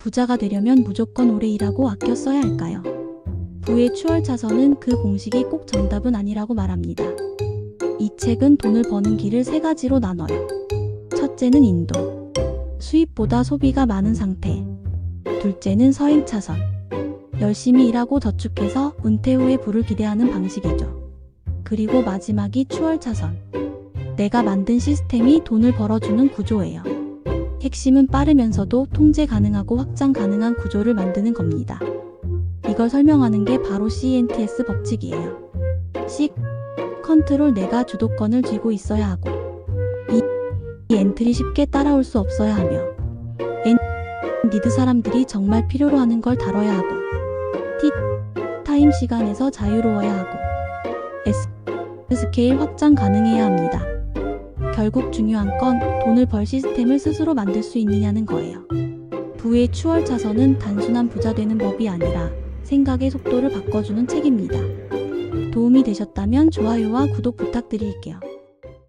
부자가 되려면 무조건 오래 일하고 아껴 써야 할까요? 부의 추월 차선은 그 공식이 꼭 정답은 아니라고 말합니다. 이 책은 돈을 버는 길을 세 가지로 나눠요. 첫째는 인도. 수입보다 소비가 많은 상태. 둘째는 서행 차선. 열심히 일하고 저축해서 은퇴 후에 부를 기대하는 방식이죠. 그리고 마지막이 추월 차선. 내가 만든 시스템이 돈을 벌어주는 구조예요. 핵심은 빠르면서도 통제 가능하고 확장 가능한 구조를 만드는 겁니다. 이걸 설명하는 게 바로 CNTS 법칙이에요. C 컨트롤 내가 주도권을 쥐고 있어야 하고 이, 이 엔트리 쉽게 따라올 수 없어야 하며 N 니드 사람들이 정말 필요로 하는 걸 다뤄야 하고 T 타임 시간에서 자유로워야 하고 S 스케일 확장 가능해야 합니다. 결국 중요한 건 돈을 벌 시스템을 스스로 만들 수 있느냐는 거예요. 부의 추월 차선은 단순한 부자 되는 법이 아니라 생각의 속도를 바꿔주는 책입니다. 도움이 되셨다면 좋아요와 구독 부탁드릴게요.